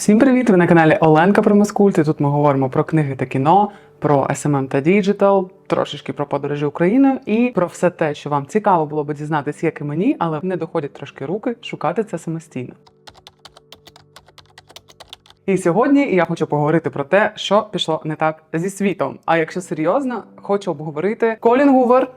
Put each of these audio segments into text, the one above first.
Всім привіт! Ви на каналі Оленка про Маскульт. І Тут ми говоримо про книги та кіно, про SMM та Digital, трошечки про подорожі Україною і про все те, що вам цікаво було би дізнатися, як і мені, але не доходять трошки руки шукати це самостійно. І сьогодні я хочу поговорити про те, що пішло не так зі світом. А якщо серйозно, хочу обговорити Колін Гувер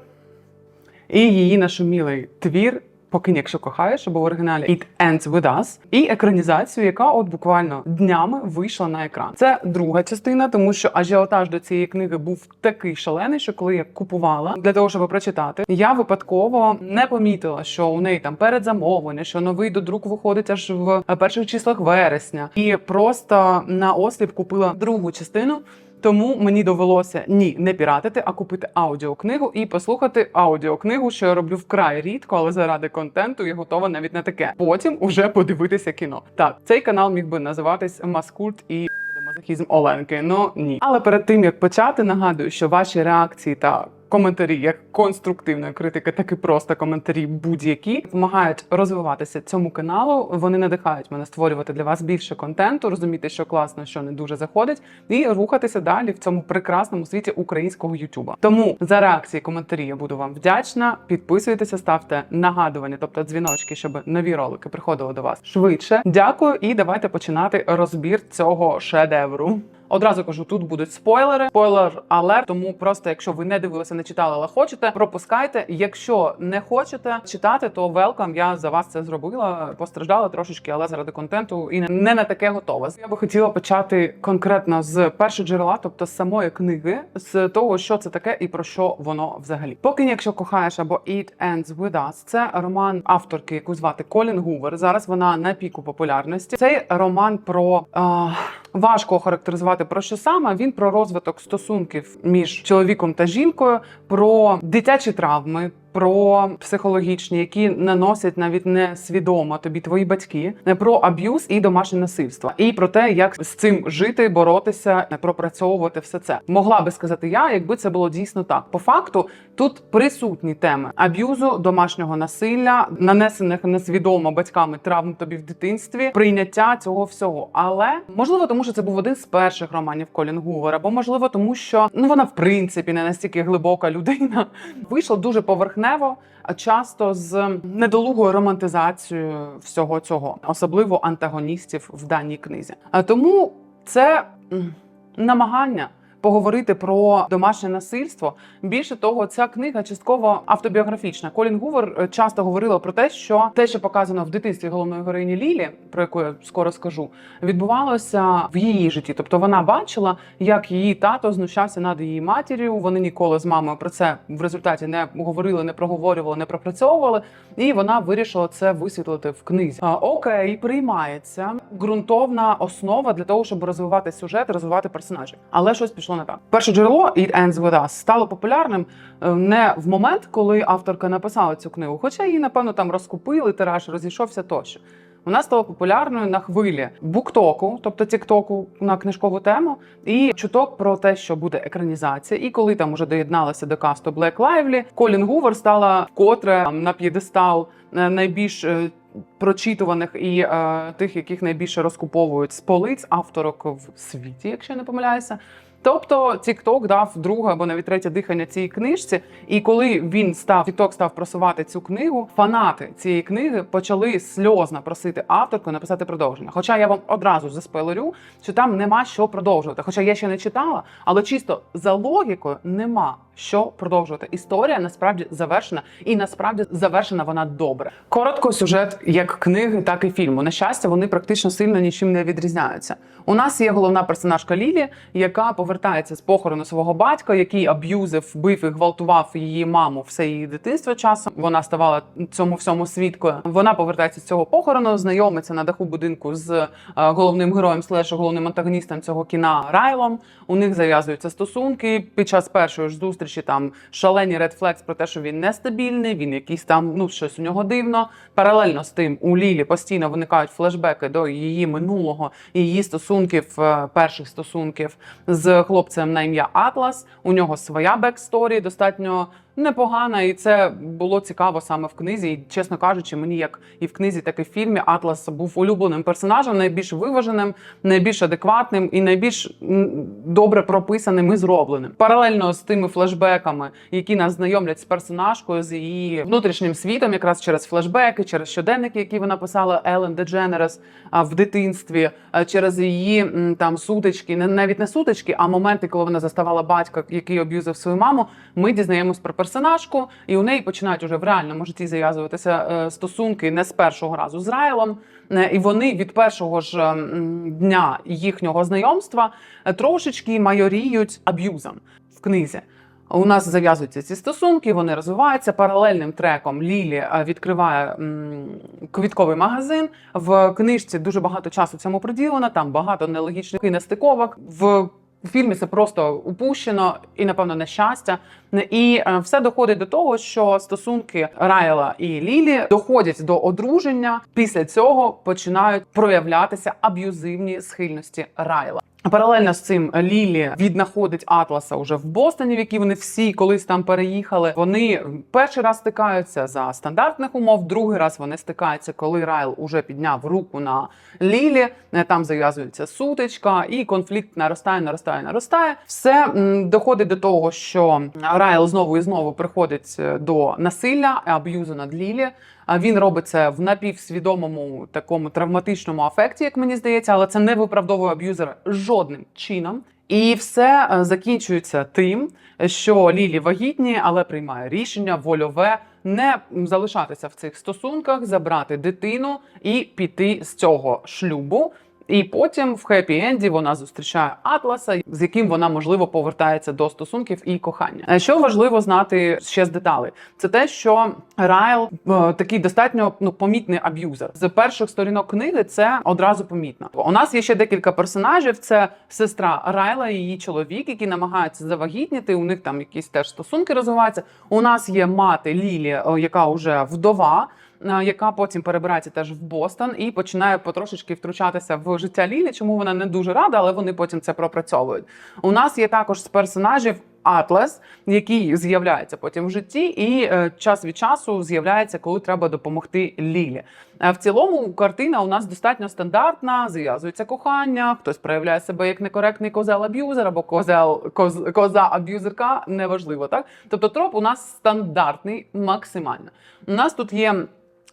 і її нашумілий твір. Покинь, якщо кохаєш, або в оригіналі It Ends With Us, і екранізацію, яка от буквально днями вийшла на екран. Це друга частина, тому що ажіотаж до цієї книги був такий шалений, що коли я купувала для того, щоб прочитати, я випадково не помітила, що у неї там передзамовлення, що новий додрук виходить аж в перших числах вересня, і просто на осліп купила другу частину. Тому мені довелося ні не піратити, а купити аудіокнигу і послухати аудіокнигу, що я роблю вкрай рідко, але заради контенту я готова навіть на таке. Потім уже подивитися кіно. Так, цей канал міг би називатись Маскульт і мазохізм Оленки. Ну ні. Але перед тим як почати, нагадую, що ваші реакції та коментарі, як конструктивної критики, так і просто коментарі будь-які допомагають розвиватися цьому каналу. Вони надихають мене створювати для вас більше контенту, розуміти, що класно, що не дуже заходить, і рухатися далі в цьому прекрасному світі українського Ютуба. Тому за реакції, коментарі я буду вам вдячна. Підписуйтеся, ставте нагадування, тобто дзвіночки, щоб нові ролики приходили до вас швидше. Дякую, і давайте починати розбір цього шедевру. Одразу кажу, тут будуть спойлери. Спойлер алерт, тому просто якщо ви не дивилися, не читали, але хочете, пропускайте. Якщо не хочете читати, то велкам. Я за вас це зробила. Постраждала трошечки, але заради контенту і не на таке готова. Я би хотіла почати конкретно з першого джерела, тобто з самої книги, з того, що це таке і про що воно взагалі. Поки якщо кохаєш або It Ends With Us, це роман авторки, яку звати Колін Гувер. Зараз вона на піку популярності. Цей роман про. А... Важко охарактеризувати про що саме. Він про розвиток стосунків між чоловіком та жінкою, про дитячі травми. Про психологічні, які наносять навіть не свідомо тобі твої батьки, про аб'юз і домашнє насильство, і про те, як з цим жити, боротися, пропрацьовувати все це. Могла би сказати я, якби це було дійсно так. По факту тут присутні теми аб'юзу, домашнього насилля, нанесених несвідомо батьками травм тобі в дитинстві, прийняття цього всього. Але можливо, тому що це був один з перших романів Колін Гувер, або можливо, тому що ну вона в принципі не настільки глибока людина. Вийшла дуже поверхнево, а часто з недолугою романтизацією всього цього, особливо антагоністів в даній книзі. А тому це намагання. Поговорити про домашнє насильство. Більше того, ця книга частково автобіографічна. Колін Гувер е, часто говорила про те, що те, що показано в дитинстві головної героїні Лілі, про яку я скоро скажу, відбувалося в її житті. Тобто вона бачила, як її тато знущався над її матір'ю. Вони ніколи з мамою про це в результаті не говорили, не проговорювали, не пропрацьовували. І вона вирішила це висвітлити в книзі. Окей, приймається ґрунтовна основа для того, щоб розвивати сюжет, розвивати персонажів. Але щось пішло так. Перше джерело It Ends With Us стало популярним е, не в момент, коли авторка написала цю книгу, хоча її, напевно, там розкупили, тираж розійшовся тощо. Вона стала популярною на хвилі буктоку, тобто тіктоку на книжкову тему, і чуток про те, що буде екранізація. І коли там уже доєдналася до касту Блек Лайвлі, Колін Гувер стала вкотре на п'єдестал е, найбільш е, прочитуваних і е, тих, яких найбільше розкуповують з полиць авторок в світі, якщо я не помиляюся. Тобто TikTok дав друге або навіть третє дихання цій книжці. І коли він став TikTok став просувати цю книгу, фанати цієї книги почали сльозно просити авторку написати продовження. Хоча я вам одразу заспойлерю, що там нема що продовжувати. Хоча я ще не читала, але чисто за логікою нема що продовжувати. Історія насправді завершена, і насправді завершена вона добре. Коротко сюжет як книги, так і фільму. На щастя, вони практично сильно нічим не відрізняються. У нас є головна персонажка Лілі, яка повертається з похорону свого батька, який аб'юзив, бив і гвалтував її маму все її дитинство часом. Вона ставала цьому всьому свідкою. Вона повертається з цього похорону, знайомиться на даху будинку з е, головним героєм слеш головним антагоністом цього кіна Райлом. У них зав'язуються стосунки. Під час першої ж зустрічі там шалені редфлекс про те, що він нестабільний, він якийсь там ну щось у нього дивно. Паралельно з тим у Лілі постійно виникають флешбеки до її минулого її стосунків, е, перших стосунків з хлопцем на ім'я Атлас. У нього своя бексторі, достатньо непогана, і це було цікаво саме в книзі. І чесно кажучи, мені як і в книзі, так і в фільмі Атлас був улюбленим персонажем, найбільш виваженим, найбільш адекватним і найбільш добре прописаним і зробленим. Паралельно з тими флешбеками, які нас знайомлять з персонажкою, з її внутрішнім світом, якраз через флешбеки, через щоденники, які вона писала Елен Дедженерес в дитинстві, через її там сутички, навіть не сутички, а моменти, коли вона заставала батька, який об'юзив свою маму. Ми дізнаємось про персонажку, і у неї починають уже в реальному житті зав'язуватися е, стосунки не з першого разу з Райлом. Е, І вони від першого ж дня їхнього знайомства е, трошечки майоріють аб'юзом в книзі. У нас зав'язуються ці стосунки, вони розвиваються паралельним треком. Лілі відкриває квітковий магазин. В книжці дуже багато часу цьому приділено. Там багато нелогічних нестиковок. В фільмі це просто упущено і, напевно, нещастя. І е, все доходить до того, що стосунки Райла і Лілі доходять до одруження. Після цього починають проявлятися аб'юзивні схильності Райла. Паралельно з цим Лілі віднаходить Атласа уже в Бостоні, в який вони всі колись там переїхали. Вони перший раз стикаються за стандартних умов, другий раз вони стикаються, коли Райл уже підняв руку на Лілі. Е, Там зав'язується сутичка, і конфлікт наростає, наростає, наростає. Все доходить до того, що Райл знову і знову приходить е, до насилля, аб'юзу над Лілі. А він робить це в напівсвідомому такому травматичному афекті, як мені здається, але це не виправдовує аб'юзера жодним чином. І все е, закінчується тим, що Лілі вагітні, але приймає рішення вольове не залишатися в цих стосунках, забрати дитину і піти з цього шлюбу. І потім в хеппі-енді вона зустрічає Атласа, з яким вона можливо повертається до стосунків і кохання. Е, Що важливо знати ще з деталей, це те, що Райл е, такий достатньо ну помітний аб'юзер. З перших сторінок книги це одразу помітно. У нас є ще декілька персонажів: це сестра Райла, і її чоловік, які намагаються завагітніти. У них там якісь теж стосунки розвиваються. У нас є мати Лілі, е, яка вже вдова яка потім перебирається теж в Бостон і починає потрошечки втручатися в життя Лілі. Чому вона не дуже рада, але вони потім це пропрацьовують. У нас є також з персонажів. Атлас, який з'являється потім в житті, і е, час від часу з'являється, коли треба допомогти Лілі. Е, в цілому картина у нас достатньо стандартна. Зв'язується кохання, хтось проявляє себе як некоректний козел-аб'юзер або козел коз, коза-аб'юзерка, неважливо, так тобто троп у нас стандартний максимально. У нас тут є.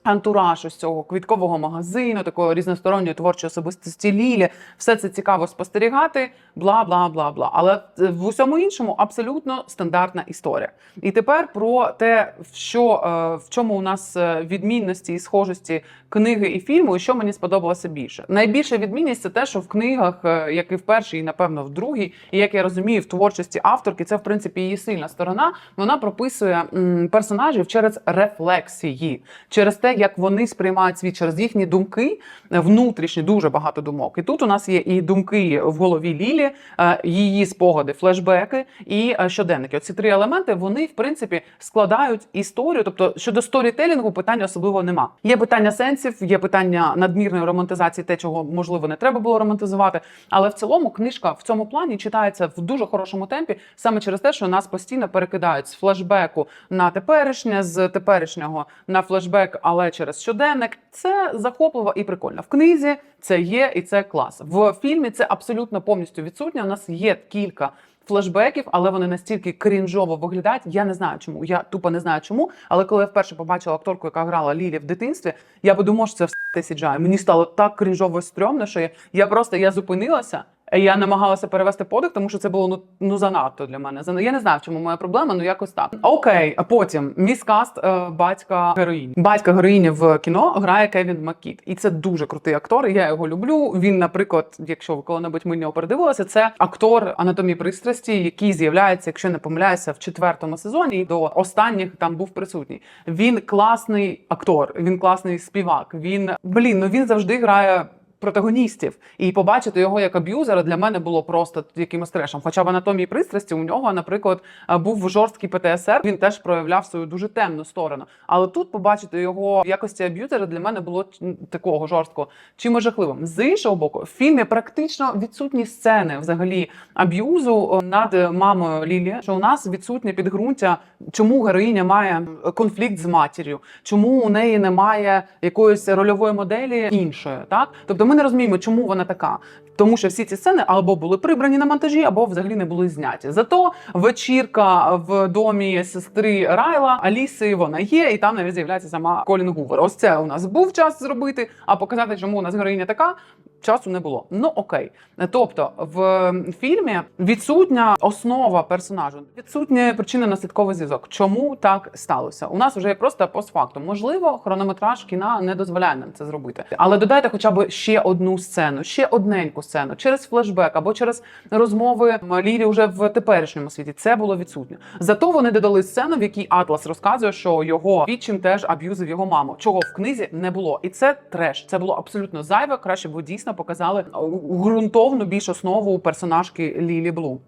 Антураж ось цього квіткового магазину, такої різносторонньої творчої особистості Лілі, все це цікаво спостерігати, бла бла бла бла. Але в усьому іншому абсолютно стандартна історія. І тепер про те, що е, в чому у нас е, відмінності і схожості книги і фільму, що мені сподобалося більше. Найбільша відмінність це те, що в книгах, е, як і в першій, і напевно в другій, і як я розумію, в творчості авторки, це в принципі її сильна сторона. Вона прописує персонажів через рефлексії, через те, як вони сприймають світ, через їхні думки, внутрішні, дуже багато думок. І тут у нас є і думки в голові Лілі, е, її спогади, флешбеки і е, щоденники. Оці три елементи вони в принципі складають історію. Тобто щодо сторітелінгу питань особливо нема. Є питання сенсів, є питання надмірної романтизації, те, чого можливо не треба було романтизувати. Але в цілому книжка в цьому плані читається в дуже хорошому темпі, саме через те, що нас постійно перекидають з флешбеку на теперішнє, з теперішнього на флешбек, але через щоденник. Це захопливо і прикольно. В книзі це є і це клас. В фільмі це абсолютно повністю відсутнє. У нас є кілька. Флешбеків, але вони настільки крінжово виглядають. Я не знаю чому. Я тупо не знаю чому. Але коли я вперше побачила акторку, яка грала Лілі в дитинстві, я подумала, що це все CGI. Мені стало так крінжово стрьомно, що я, я просто я зупинилася. Я намагалася перевести подих, тому що це було ну, ну занадто для мене. Я не знаю, в чому моя проблема, ну якось так. Окей, а потім міскаст е, батька героїні. Батька героїні в кіно грає Кевін Маккіт. І це дуже крутий актор. Я його люблю. Він, наприклад, якщо ви коли-небудь ми нього передивилися, це актор анатомії пристрасті, який з'являється, якщо не помиляюся, в четвертому сезоні. І до останніх там був присутній. Він класний актор, він класний співак. Він блін, ну він завжди грає протагоністів. І побачити його як аб'юзера для мене було просто якимось трешем. Хоча в анатомії пристрасті у нього, наприклад, е, був жорсткий ПТСР. Він теж проявляв свою дуже темну сторону. Але тут побачити його в якості аб'юзера для мене було такого жорсткого чимось жахливим. З іншого боку, в фільмі практично відсутні сцени взагалі аб'юзу е, над мамою Лілі. Що у нас відсутнє підґрунтя, чому героїня має конфлікт з матір'ю, чому у неї немає якоїсь рольової моделі іншої, так тобто ми не розуміємо, чому вона така. Тому що всі ці сцени або були прибрані на монтажі, або взагалі не були зняті. Зато вечірка в домі сестри Райла Аліси вона є, і там навіть з'являється сама Колін Гувер. Ось це у нас був час зробити, а показати, чому у нас героїня така. Часу не було. Ну окей. Тобто в фільмі відсутня основа персонажу, відсутня причина наслідковий зв'язок. Чому так сталося? У нас вже є просто постфактум. Можливо, хронометраж кіна не дозволяє нам це зробити. Але додайте хоча б ще одну сцену, ще одненьку сцену через флешбек або через розмови Лілі вже в теперішньому світі. Це було відсутньо. Зато вони додали сцену, в якій Атлас розказує, що його відчим теж аб'юзив його маму. Чого в книзі не було, і це треш. Це було абсолютно зайве. Краще б ви дійсно показали ґрунтовну більш основу персонажки Лілі Блу.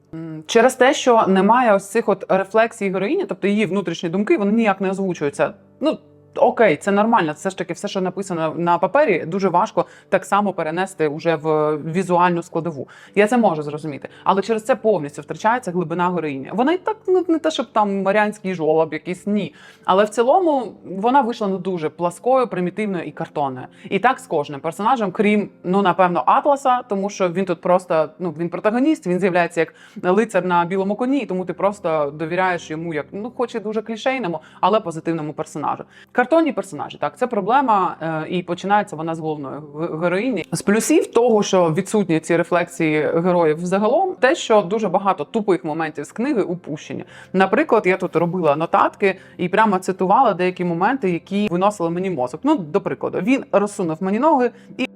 Через те, що немає ось цих от рефлексій героїні, тобто її внутрішні думки, вони ніяк не озвучуються. Ну. Окей, це нормально. Все ж таки, все, що написано на папері, дуже важко так само перенести уже в візуальну складову. Я це можу зрозуміти, але через це повністю втрачається глибина героїні. Вона і так ну, не те, щоб там маріанський жолоб, якийсь ні. Але в цілому вона вийшла ну дуже пласкою, примітивною і картонною. І так з кожним персонажем, крім ну напевно Атласа, тому що він тут просто ну він протагоніст, він з'являється як лицар на білому коні, тому ти просто довіряєш йому як ну, хоч і дуже клішейному, але позитивному персонажу. Картонні персонажі, так це проблема, е, і починається вона з головної героїні. З плюсів того, що відсутні ці рефлексії героїв загалом, те, що дуже багато тупих моментів з книги упущені. Наприклад, я тут робила нотатки і прямо цитувала деякі моменти, які виносили мені мозок. Ну, до прикладу, він розсунув мені ноги, і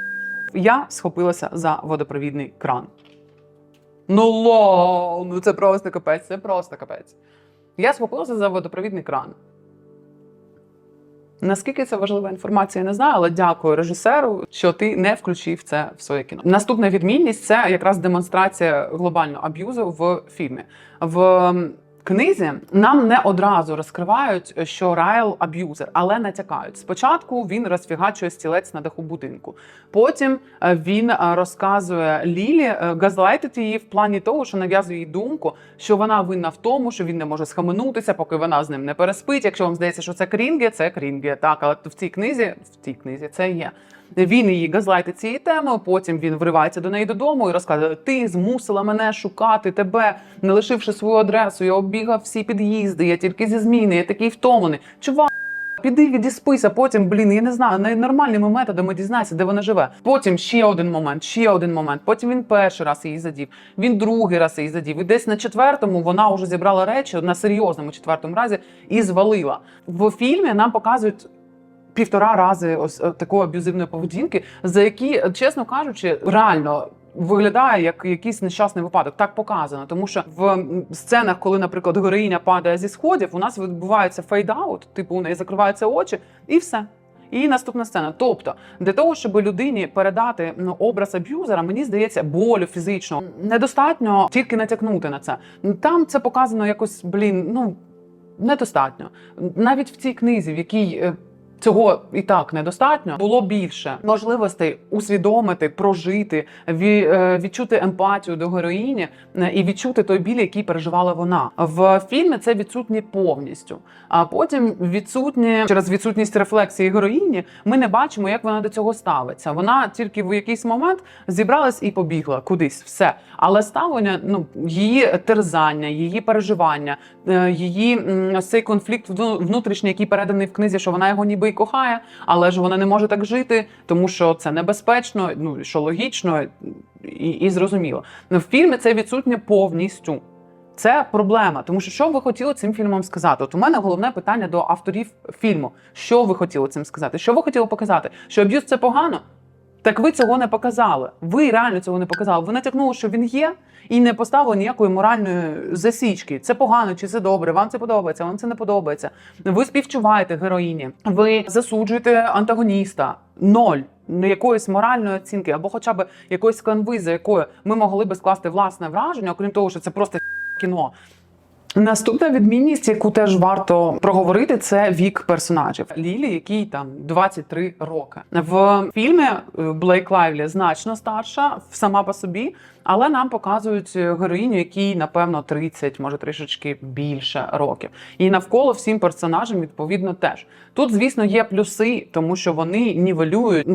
я схопилася за водопровідний кран. Ну лол, ну це просто капець, це просто капець. Я схопилася за водопровідний кран. Наскільки це важлива інформація, не знаю, але дякую режисеру, що ти не включив це в своє кіно. Наступна відмінність це якраз демонстрація глобального аб'юзу в фільмі. В книзі нам не одразу розкривають, що Райл аб'юзер, але натякають. Спочатку він розфігачує стілець на даху будинку. Потім е, він е, розказує Лілі, е, газлайтить її в плані того, що нав'язує їй думку, що вона винна в тому, що він не може схаменутися, поки вона з ним не переспить. Якщо вам здається, що це крінге, це крінге. Так, але в цій книзі, в цій книзі це є. Він її газлайтить цією темою. Потім він вривається до неї додому і розказує: Ти змусила мене шукати тебе, не лишивши свою адресу. Я оббігав всі під'їзди. Я тільки зі зміни, я такий втомлений. Чувак. Піди відіспися, потім, блін, я не знаю, нормальними методами дізнайся, де вона живе. Потім ще один момент, ще один момент. Потім він перший раз її задів, він другий раз її задів. І десь на четвертому вона вже зібрала речі на серйозному четвертому разі і звалила. В фільмі нам показують. Півтора рази ось е, такої аб'юзивної поведінки, за які, чесно кажучи, реально виглядає як якийсь нещасний випадок. Так показано, тому що в сценах, коли, наприклад, героїня падає зі сходів, у нас відбувається фейдаут, типу у неї закриваються очі, і все. І наступна сцена. Тобто, для того, щоб людині передати ну, образ аб'юзера, мені здається, болю фізично недостатньо тільки натякнути на це. Там це показано якось, блін, ну недостатньо. Навіть в цій книзі, в якій е, цього і так недостатньо, було більше можливостей усвідомити, прожити, е, відчути емпатію до героїні е, і відчути той біль, який переживала вона. В фільмі це відсутнє повністю. А потім відсутнє через відсутність рефлексії героїні. Ми не бачимо, як вона до цього ставиться. Вона тільки в якийсь момент зібралась і побігла кудись. Все, але ставлення, ну її терзання, її переживання, е, її цей конфлікт вну- внутрішній, який переданий в книзі, що вона його ніби й кохає, але ж вона не може так жити, тому що це небезпечно, ну що логічно і, і зрозуміло. В фільмі це відсутнє повністю. Це проблема, тому що що ви хотіли цим фільмом сказати? От у мене головне питання до авторів фільму: що ви хотіли цим сказати? Що ви хотіли показати? Що аб'юз це погано? Так ви цього не показали. Ви реально цього не показали. Ви натякнули, що він є, і не поставили ніякої моральної засічки. Це погано чи це добре? Вам це подобається, вам це не подобається. Ви співчуваєте героїні, ви засуджуєте антагоніста. ноль. Не якоїсь моральної оцінки, або хоча б якоїсь канви, за якою ми могли би скласти власне враження, окрім того, що це просто кіно. Наступна відмінність, яку теж варто проговорити, це вік персонажів. Лілі, якій там 23 роки. В фільмі е, Блейк Лайвлі значно старша сама по собі, але нам показують героїню, якій напевно 30, може трішечки більше років. І навколо всім персонажам відповідно теж. Тут, звісно, є плюси, тому що вони нівелюють.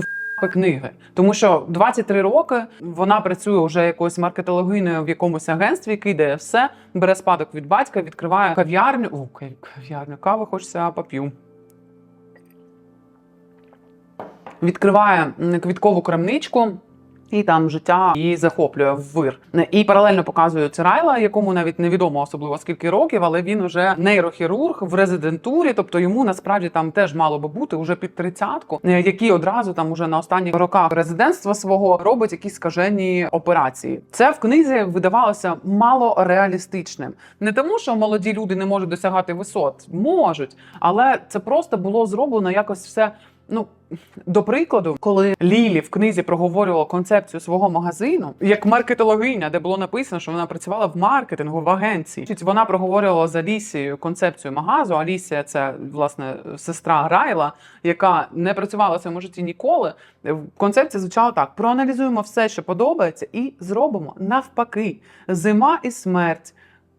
Книги, тому що 23 роки вона працює вже якоюсь маркетологиною в якомусь агентстві, кидає все, бере спадок від батька, відкриває кав'ярню. О, кав- кав'ярню, кави хочеться поп'ю. Відкриває квіткову крамничку. І там життя її захоплює в вир. І паралельно показують Райла, якому навіть невідомо особливо скільки років, але він уже нейрохірург в резидентурі, тобто йому насправді там теж мало би бути уже під тридцятку, е, який одразу там уже на останніх роках резидентства свого робить якісь скажені операції. Це в книзі видавалося мало реалістичним. Не тому, що молоді люди не можуть досягати висот, можуть, але це просто було зроблено якось все. Ну, до прикладу, коли Лілі в книзі проговорювала концепцію свого магазину, як маркетологиня, де було написано, що вона працювала в маркетингу в агенції, Тобто вона проговорювала з Алісією концепцію магазу. Алісія це власне сестра Райла, яка не працювала в своєму житті ніколи. Концепція звучала так: проаналізуємо все, що подобається, і зробимо навпаки: зима і смерть.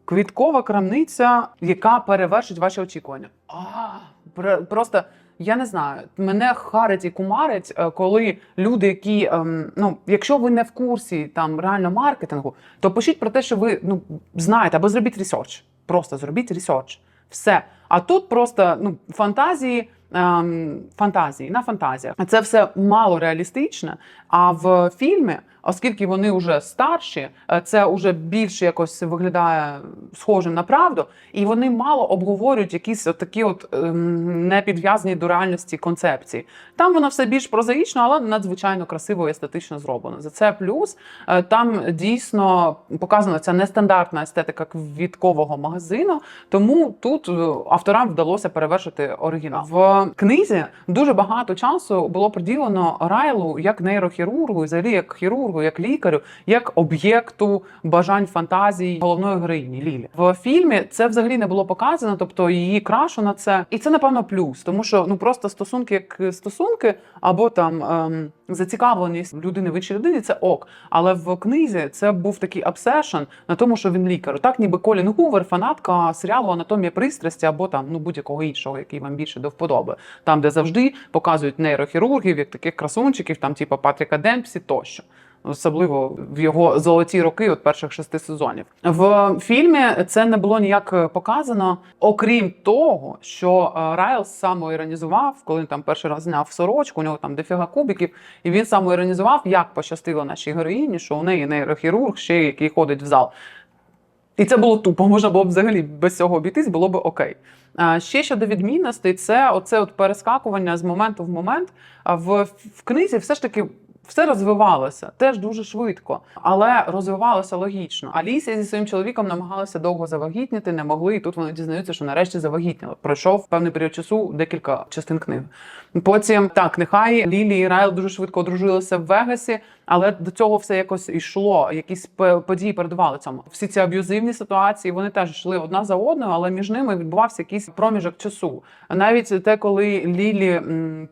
Квіткова крамниця, яка перевершить ваші очікування. А, просто я не знаю, мене харить і кумарить, е, коли люди, які ем, ну, якщо ви не в курсі там реально маркетингу, то пишіть про те, що ви ну знаєте, або зробіть ресерч. Просто зробіть ресерч. Все. А тут просто ну фантазії. Ем, фантазії на фантазіях. Це все мало реалістичне. А в фільмі, оскільки вони вже старші, е, це вже більше якось виглядає схожим на правду, і вони мало обговорюють якісь от такі от ем, не підв'язані до реальності концепції. Там воно все більш прозаїчно, але надзвичайно красиво і естетично зроблено. За це плюс Е, там дійсно показана ця нестандартна естетика квіткового магазину. Тому тут е, авторам вдалося перевершити оригінал. В книзі дуже багато часу було приділено Райлу як нейрохірургу, і взагалі як хірургу, як лікарю, як об'єкту бажань фантазій головної героїні Лілі. В фільмі це взагалі не було показано, тобто її крашу на це, і це напевно плюс, тому що ну просто стосунки як стосунки, або там ем, зацікавленість людини в іншій людині це ок. Але в книзі це був такий обсешн на тому, що він лікар. Так, ніби Колін Гувер, фанатка серіалу Анатомія пристрасті або там ну будь-якого іншого, який вам більше до вподоби. Там, де завжди показують нейрохірургів, як таких красунчиків, там типу Патріка Демпсі тощо. Особливо в його золоті роки, от перших шести сезонів. В фільмі це не було ніяк показано, окрім того, що е, Райлс самоіронізував, коли він там перший раз зняв сорочку, у нього там дофіга кубиків, і він самоіронізував, як пощастило нашій героїні, що у неї нейрохірург, ще який ходить в зал. І це було тупо, можна було б взагалі без цього обійтись, було б окей. Ще щодо відмінностей, це оце от перескакування з моменту в момент. В, в книзі все ж таки. Все розвивалося теж дуже швидко, але розвивалося логічно. Алісія зі своїм чоловіком намагалася довго завагітніти, не могли, і тут вони дізнаються, що нарешті завагітніла. Пройшов певний період часу декілька частин книги. Потім так, нехай Лілі і Райл дуже швидко одружилися в Вегасі, але до цього все якось йшло. Якісь події передували цьому. Всі ці аб'юзивні ситуації вони теж йшли одна за одною, але між ними відбувався якийсь проміжок часу. Навіть те, коли Лілі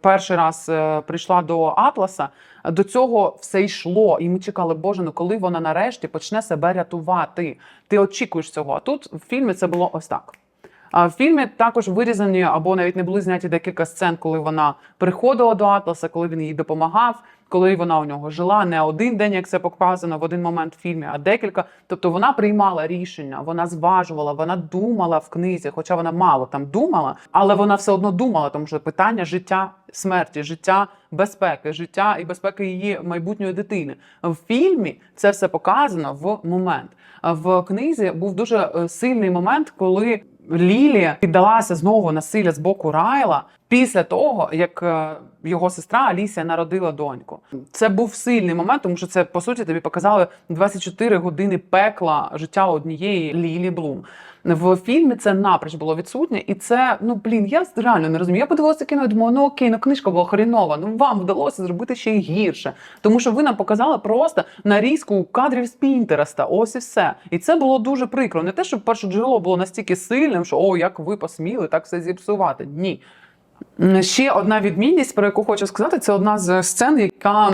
перший раз е, прийшла до Атласа. До цього все йшло, і ми чекали, Боже, ну коли вона нарешті почне себе рятувати. Ти очікуєш цього. А тут в фільмі це було ось так. А в фільмі також вирізані або навіть не були зняті декілька сцен, коли вона приходила до Атласа, коли він їй допомагав, коли вона у нього жила не один день, як це показано в один момент в фільмі, а декілька. Тобто вона приймала рішення, вона зважувала, вона думала в книзі, хоча вона мало там думала, але вона все одно думала, тому що питання життя, смерті, життя безпеки, життя і безпеки її майбутньої дитини. В фільмі це все показано в момент. В книзі був дуже е, сильний момент, коли Лілі піддалася знову насилля з боку Райла. Після того, як е, його сестра Алісія народила доньку. Це був сильний момент, тому що це по суті тобі показали 24 години пекла життя однієї Лілі Блум. В фільмі це напроч було відсутнє, і це ну блін, я реально не розумію. Я подивилася кіно і думаю, ну окей, ну книжка була хрінова. Ну вам вдалося зробити ще й гірше, тому що ви нам показали просто нарізку кадрів з Пінтереста. Ось і все. І це було дуже прикро. Не те, щоб перше джерело було настільки сильним, що о, як ви посміли так все зіпсувати. Ні. Ще одна відмінність, про яку хочу сказати, це одна з сцен, яка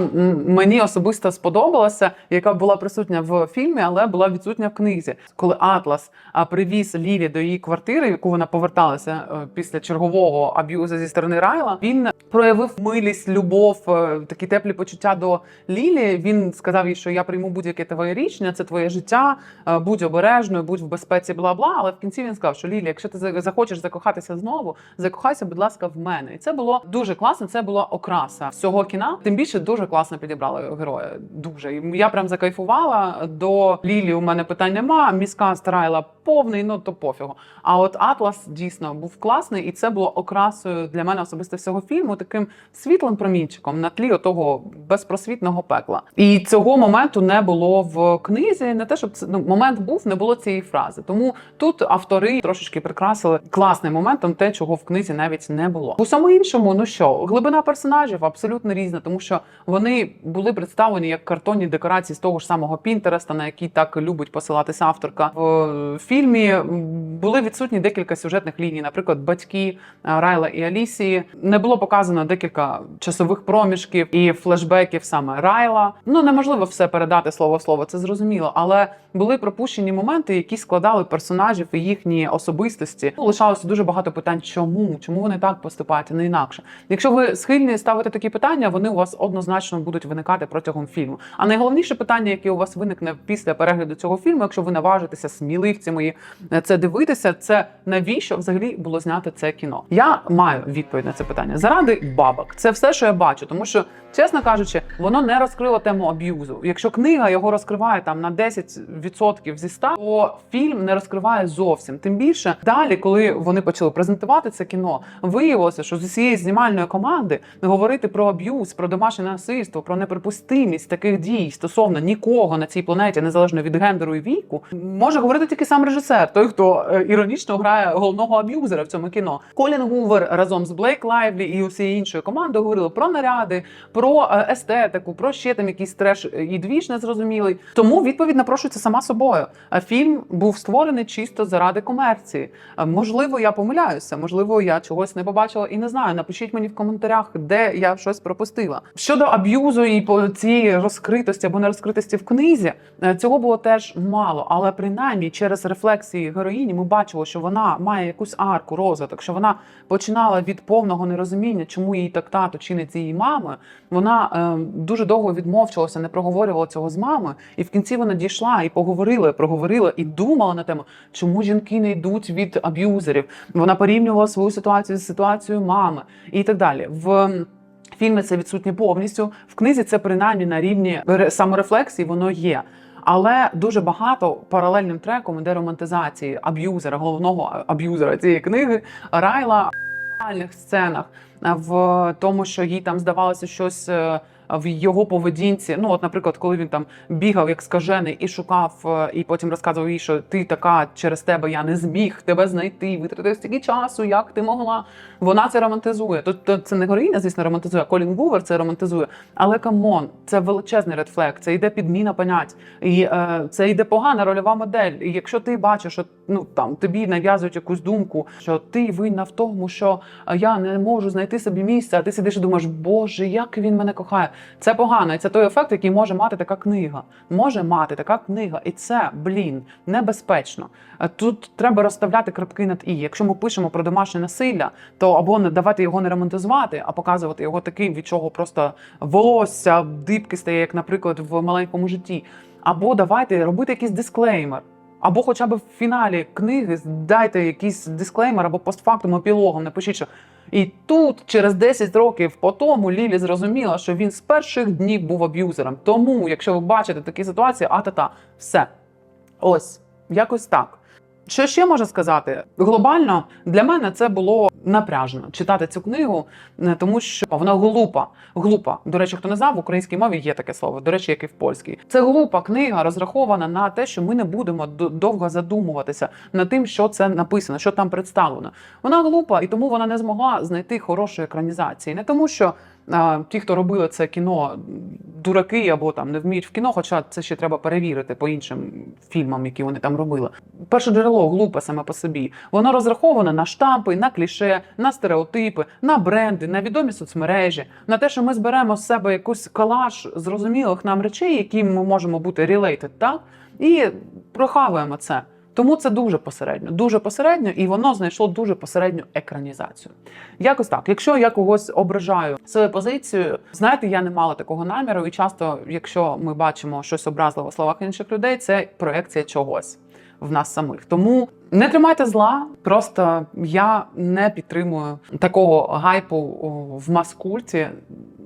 мені особисто сподобалася, яка була присутня в фільмі, але була відсутня в книзі. Коли Атлас привіз Лілі до її квартири, яку вона поверталася е, після чергового аб'юзу зі сторони Райла, він проявив милість, любов, е, такі теплі почуття до Лілі. Він сказав їй, що я прийму будь-яке твоє рішення, це твоє життя, е, будь обережною, будь в безпеці, бла бла. Але в кінці він сказав, що Лілі, якщо ти захочеш закохатися знову, закохайся, будь ласка, в мене. І це було дуже класно. Це була окраса всього кіна. Тим більше дуже класно підібрали героя. Дуже І я прям закайфувала. До Лілі у мене питань нема. Міська старайла повний, ну то пофігу. А от Атлас дійсно був класний, і це було окрасою для мене особисто всього фільму, таким світлим промінчиком на тлі того безпросвітного пекла. І цього моменту не було в книзі. Не те, щоб це ну, момент був, не було цієї фрази. Тому тут автори трошечки прикрасили класним моментом те, чого в книзі навіть не було. В усьому іншому, ну що, глибина персонажів абсолютно різна, тому що вони були представлені як картонні декорації з того ж самого Пінтереста, на який так любить посилатися авторка. В фільмі були відсутні декілька сюжетних ліній, наприклад, батьки е, Райла і Алісії. Не було показано декілька часових проміжків і флешбеків саме Райла. Ну неможливо все передати слово в слово, це зрозуміло, але були пропущені моменти, які складали персонажів і їхні особистості. Ну, лишалося дуже багато питань, чому, чому вони так поступають, а не інакше. Якщо ви схильні ставити такі питання, вони у вас однозначно будуть виникати протягом фільму. А найголовніше питання, яке у вас виникне після перегляду цього фільму, якщо ви наважитеся, сміливці мої е, це дивитися, це навіщо взагалі було зняти це кіно? Я маю відповідь на це питання заради бабок. Це все, що я бачу, тому що, чесно кажучи, воно не розкрило тему аб'юзу. Якщо книга його розкриває там на 10% зі 100, то фільм не розкриває зовсім. Тим більше далі, коли вони почали презентувати це кіно, виявилося, що з усієї знімальної команди говорити про аб'юз, про домашнє насильство, про неприпустимість таких дій стосовно нікого на цій планеті, незалежно від гендеру і віку, може говорити тільки сам режисер, той, хто е, іронічно грає головного аб'юзера в цьому кіно. Колін Гувер разом з Блейк Лайвлі і усією іншою командою говорили про наряди, про е, естетику, про ще там якийсь треш і двіж незрозумілий. Тому відповідь напрошується сама собою. А фільм був створений чисто заради комерції. Е, Можливо, я помиляюся, можливо, я чогось не побачила і не знаю. Напишіть мені в коментарях, де я щось пропустила. Щодо аб'юзу і по цієї розкритості або нерозкритості в книзі, е, цього було теж мало, але принаймні через рефлексії героїні ми бачили, що вона має якусь арку розвиток, що вона починала від повного нерозуміння, чому їй так тато чинить її мамою. Вона е, дуже довго відмовчувалася, не проговорювала цього з мамою, і в кінці вона дійшла і поговорила, проговорила і думала на тему, чому жінки не йдуть від аб'юзерів. Вона порівнювала свою ситуацію з ситуацією мами і так далі. В фільмі це відсутнє повністю. В книзі це принаймні на рівні саморефлексії воно є. Але дуже багато паралельним треком іде романтизації аб'юзера, головного аб'юзера цієї книги Райла в сценах, е, в тому, що їй там здавалося щось. В його поведінці, ну от, наприклад, коли він там бігав як скажений і шукав, е, і потім розказував їй, що ти така через тебе я не зміг тебе знайти, витратив стільки часу, як ти могла. Вона це романтизує. Тут це не героїня, звісно, романтизує. Колін Гувер це романтизує. Але камон, це величезний редфлект, це йде підміна понять, і е, це йде погана рольова модель. І якщо ти бачиш, що ну там тобі нав'язують якусь думку, що ти винна в тому, що е, я не можу знайти собі місця, а ти сидиш і думаєш, боже, як він мене кохає. Це погано, і це той ефект, який може мати така книга. Може мати така книга, і це блін небезпечно. Е, Тут треба розставляти крапки над і. Якщо ми пишемо про домашнє насилля, то або не давати його не романтизувати, а показувати його таким, від чого просто волосся дибки стає, як, наприклад, в маленькому житті. Або давайте робити якийсь дисклеймер. Або хоча б в фіналі книги дайте якийсь дисклеймер або постфактум епілогом напишіть, що і тут, через 10 років по тому, Лілі зрозуміла, що він з перших днів був аб'юзером. Тому, якщо ви бачите такі ситуації, а та та все. Ось, якось так. Що ще можна сказати? Глобально для мене це було напряжно читати цю книгу, е, тому що вона глупа. Глупа. До речі, хто не знав, в українській мові є таке слово, до речі, як і в польській. Це глупа книга, розрахована на те, що ми не будемо довго задумуватися над тим, що це написано, що там представлено. Вона глупа, і тому вона не змогла знайти хорошої екранізації. Не тому, що а, ті, хто робили це кіно, дураки або там не вміють в кіно, хоча це ще треба перевірити по іншим фільмам, які вони там робили. Перше джерело глупе саме по собі. Воно розраховане на штампи, на кліше, на стереотипи, на бренди, на відомі соцмережі, на те, що ми зберемо з себе якийсь колаж зрозумілих нам речей, які ми можемо бути related, так? І прохавуємо це. Тому це дуже посередньо, дуже посередньо, і воно знайшло дуже посередню екранізацію. Якось так. Якщо я когось ображаю своєю позицією, знаєте, я не мала такого наміру, і часто, якщо ми бачимо щось образливе в словах інших людей, це проекція чогось в нас самих. Тому не тримайте зла. Просто я не підтримую такого гайпу в маскульті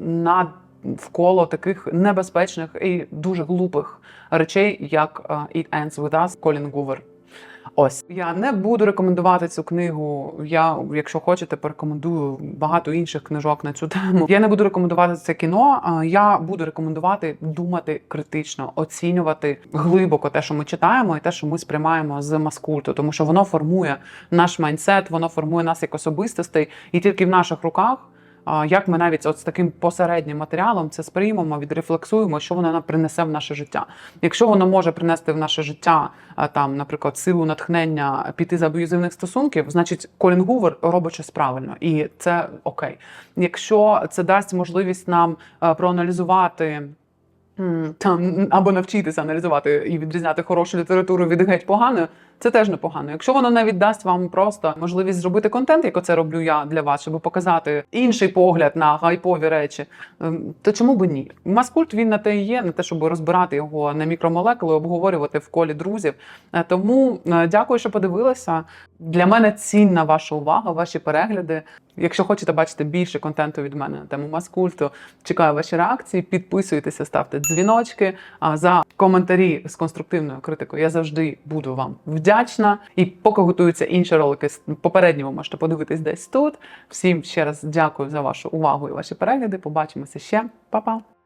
на вколо таких небезпечних і дуже глупих речей, як е, It Ends With Us Колін Гувер. Ось я не буду рекомендувати цю книгу. Я, якщо хочете, порекомендую багато інших книжок на цю тему. Я не буду рекомендувати це кіно. Я буду рекомендувати думати критично, оцінювати глибоко те, що ми читаємо, і те, що ми сприймаємо з маскульту, тому що воно формує наш майндсет, воно формує нас як особистостей, і тільки в наших руках. Як ми навіть от з таким посереднім матеріалом це сприймемо, відрефлексуємо, що воно нам принесе в наше життя. Якщо воно може принести в наше життя там, наприклад, силу натхнення піти з аб'юзивних стосунків, значить Колін Гувер робить щось правильно, і це окей. Якщо це дасть можливість нам проаналізувати. м, Там або навчитися аналізувати і відрізняти хорошу літературу від геть поганої, це теж непогано. Якщо воно навіть дасть вам просто можливість зробити контент, як оце роблю я для вас, щоб показати інший погляд на гайпові речі, ем, то чому би ні? Маскульт він на те і є, на те, щоб розбирати його на мікромолекули, обговорювати в колі друзів. Е, Тому е, дякую, що подивилися. Для мене цінна ваша увага, ваші перегляди. Якщо хочете бачити більше контенту від мене на тему маскульту, чекаю ваші реакції. Підписуйтеся, ставте дзвіночки. А за коментарі з конструктивною критикою я завжди буду вам вдячна. І поки готуються інші ролики, попередні ви можете подивитись десь тут. Всім ще раз дякую за вашу увагу і ваші перегляди. Побачимося ще. Па-па!